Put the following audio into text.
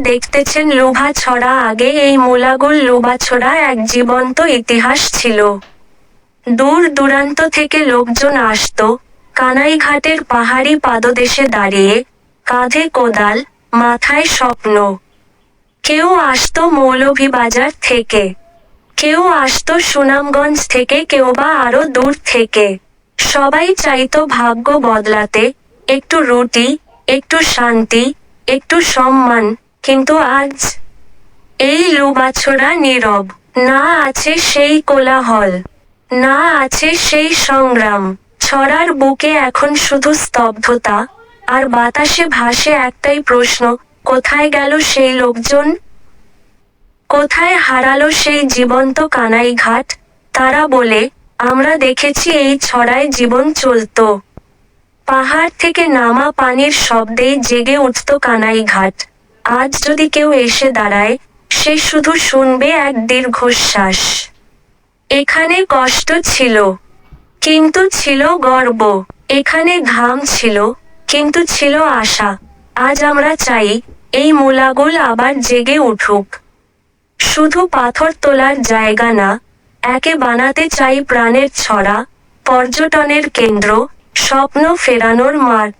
দেখতেছেন লোভা ছড়া আগে এই মোলাগুল লোভা ছড়া এক জীবন্ত ইতিহাস ছিল। দূর দূরান্ত থেকে লোকজন আসতো, কানাইঘাটের পাহাড়ি পাদদেশে দাঁড়িয়ে, কাঁধে কোদাল, মাথায় স্বপ্ন। কেউ আসতো মৌলভীবাজার থেকে, কেউ আসতো সুনামগঞ্জ থেকে, কেউ বা আরও দূর থেকে। সবাই চাইতো ভাগ্য বদলাতে, একটু রুটি, একটু শান্তি, একটু সম্মান কিন্তু আজ এই লুবাছড়া নীরব। না আছে সেই কোলাহল, না আছে সেই সংগ্রাম। ছড়ার বুকে এখন শুধু স্তব্ধতা, আর বাতাসে ভাসে একটাই প্রশ্ন, কোথায় গেল সেই লোকজন? কোথায় হারালো সেই জীবন্ত কানাই ঘাট তারা বলে, আমরা দেখেছি এই ছড়ায় জীবন চলতো। পাহাড় থেকে নামা পানির শব্দেই জেগে উঠত কানাই ঘাট আজ যদি কেউ এসে দাঁড়ায়, সে শুধু শুনবে এক দীর্ঘশ্বাস। এখানে কষ্ট ছিল, কিন্তু ছিল গর্ব। এখানে ঘাম ছিল, কিন্তু ছিল আশা। আজ আমরা চাই, এই মূলাগুল আবার জেগে উঠুক। শুধু পাথর তোলার জায়গা না, একে বানাতে চাই প্রাণের ছড়া, পর্যটনের কেন্দ্র, স্বপ্ন ফেরানোর মাঠ।